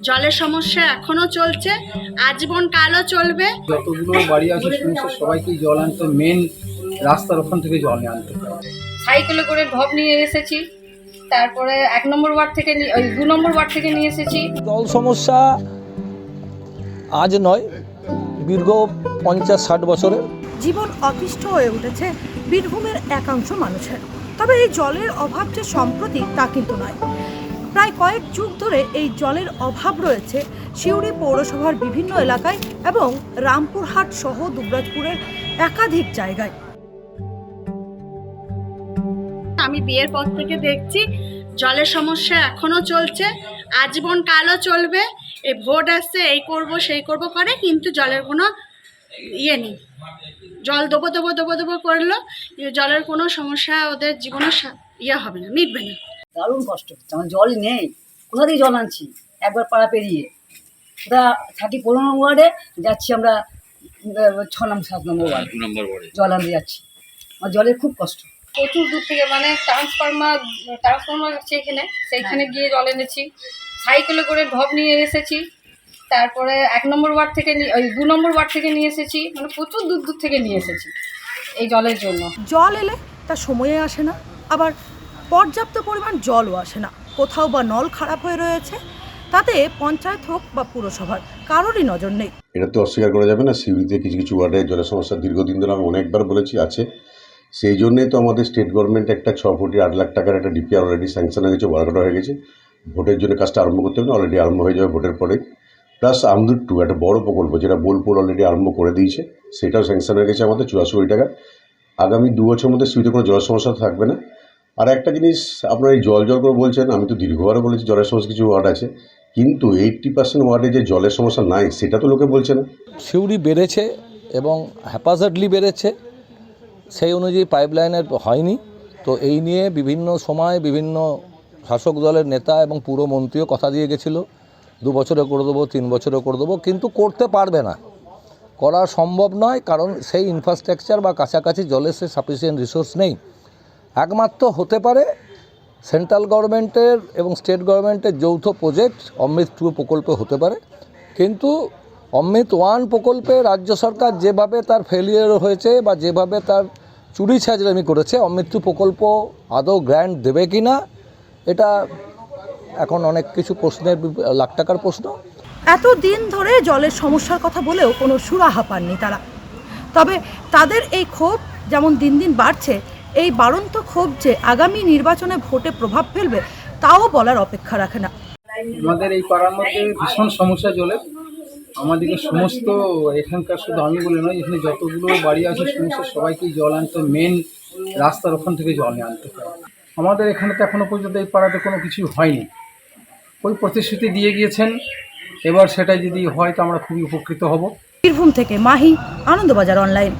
জলের সমস্যা এখনও চলছে আজীবন কালও চলবে। যতগুলো বাড়ি আছে সমস্ত সবাইকেই জল আনতে মেন রাস্তার ওখান থেকে জল নিয়ে আনতে সাইকেলে করে ঢপ নিয়ে এসেছি তারপরে এক নম্বর ওয়ার্ড থেকে নিয়ে- ওই দু নম্বর ওয়ার্ড থেকে নিয়ে এসেছি। জল সমস্যা আজ নয় দীর্ঘ পঞ্চাশ ষাট বছরের জীবন অতিষ্ঠ হয়ে উঠেছে বীরভূমের একাংশ মানুষের। তবে এই জলের অভাব যে সম্প্রতি তা কিন্তু নয়। প্রায় কয়েক যুগ ধরে এই জলের অভাব রয়েছে সিউড়ি পৌরসভার বিভিন্ন এলাকায় এবং রামপুরহাট সহ দুবরাজপুরের একাধিক জায়গায়। আমি বিয়ের পর থেকে দেখছি জলের সমস্যা এখনও চলছে, আজীবন কালও চলবে, এই ভোট আসছে, এই করব, সেই করব করে কিন্তু জলের কোনো ইয়ে নেই। জল দেবো দেবো দেবো দেবো করল জলের কোনো সমস্যা ওদের জীবনে ইয়ে হবে না, মিটবে না। দারুণ কষ্ট হচ্ছে। আমার জলই নেই। কোথা থেকে জল আনছি? একবার পাড়া পেরিয়ে। ওটা থাকি পনেরো নম্বর ওয়ার্ডে যাচ্ছি আমরা ছ নম্বর সাত নম্বর ওয়ার্ডে। জল আনতে যাচ্ছি। আমার জলের খুব কষ্ট। প্রচুর দূর থেকে মানে ট্রান্সফরমার ট্রান্সফরমার আছে এখানে। সেইখানে গিয়ে জল এনেছি। সাইকেলে করে ঢপ নিয়ে এসেছি। তারপরে এক নম্বর ওয়ার্ড থেকে নিয়ে- ওই দু নম্বর ওয়ার্ড থেকে নিয়ে এসেছি। মানে প্রচুর দূর দূর থেকে নিয়ে এসেছি এই জলের জন্য। জল এলে তা সময়ে আসে না। আবার পর্যাপ্ত পরিমাণ জলও আসে না। কোথাও বা নল খারাপ হয়ে রয়েছে, তাতে পঞ্চায়েত হোক বা পুরসভার, কারোরই নজর নেই। এটা তো অস্বীকার করা যাবে না সিউড়িতে কিছু কিছু ওয়ার্ডে জলের সমস্যা দীর্ঘদিন ধরে আমি অনেকবার বলেছি, আছে। সেই জন্যই তো আমাদের স্টেট গভর্নমেন্ট একটা ছ কোটি আট লাখ টাকার একটা ডিপিআর অলরেডি স্যাংশন হয়ে গেছে ওয়ার্কটা হয়ে গেছে। ভোটের জন্য কাজটা আরম্ভ করতে হবে না অলরেডি আরম্ভ হয়ে যাবে ভোটের পরে। প্লাস আমদুর টু, একটা বড় প্রকল্প, যেটা বোলপুর অলরেডি আরম্ভ করে দিয়েছে, সেটাও স্যাংশন হয়ে গেছে আমাদের চুরাশি কোটি টাকা। আগামী দু বছরের মধ্যে সিউড়িতে কোনো জলের সমস্যা থাকবে না। আর একটা জিনিস, আপনার এই জল জল করে বলছেন, আমি তো দীর্ঘবারে বলেছি জলের সমস্যা কিছু ওয়ার্ড আছে, কিন্তু এইট্টি পার্সেন্ট ওয়ার্ডে যে জলের সমস্যা নাই, সেটা তো লোকে বলছে না। সিউড়ি বেড়েছে এবং হ্যাপাজার্ডলি বেড়েছে, সেই অনুযায়ী পাইপ পাইপলাইনের হয়নি। তো এই নিয়ে বিভিন্ন সময় বিভিন্ন শাসক দলের নেতা এবং পুরমন্ত্রীও কথা দিয়ে গেছিল, দু বছরে করে দেবো, তিন বছরে করে দেবো, কিন্তু করতে পারবে না। করা সম্ভব নয়, কারণ সেই ইনফ্রাস্ট্রাকচার বা কাছাকাছি জলের সে সাফিসিয়েন্ট রিসোর্স নেই। একমাত্র হতে পারে সেন্ট্রাল গভর্নমেন্টের এবং স্টেট গভর্নমেন্টের যৌথ প্রজেক্ট অমৃত টু প্রকল্পে হতে পারে। কিন্তু অমৃত ওয়ান প্রকল্পে রাজ্য সরকার যেভাবে তার ফেলিয়ার হয়েছে বা যেভাবে তার চুরি ছাজরামি করেছে, অমৃত টু প্রকল্প আদৌ গ্র্যান্ট দেবে কি না এটা এখন অনেক কিছু প্রশ্নের লাখ টাকার প্রশ্ন। এত দিন ধরে জলের সমস্যার কথা বলেও কোনো সুরাহা পাননি তারা। তবে তাদের এই ক্ষোভ যেমন দিন দিন বাড়ছে এই বাড়ন্ত ক্ষোভ যে আগামী নির্বাচনে ভোটে প্রভাব ফেলবে তাও বলার অপেক্ষা রাখে না। আমাদের এই পাড়ার মধ্যে ভীষণ সমস্যা জলে আমাদেরকে সমস্ত এখানকার শুধু আমি বলে নয় এখানে যতগুলো বাড়ি আছে সমস্ত সবাইকেই জল আনতে মেন রাস্তার ওখান থেকে জল আনতে হয়। আমাদের এখানে তো এখনও পর্যন্ত এই পাড়াতে কোনো কিছু হয়নি। ওই প্রতিশ্রুতি দিয়ে গিয়েছেন। এবার সেটা যদি হয় তো আমরা খুবই উপকৃত হব। বীরভূম থেকে মাহি আনন্দবাজার অনলাইন।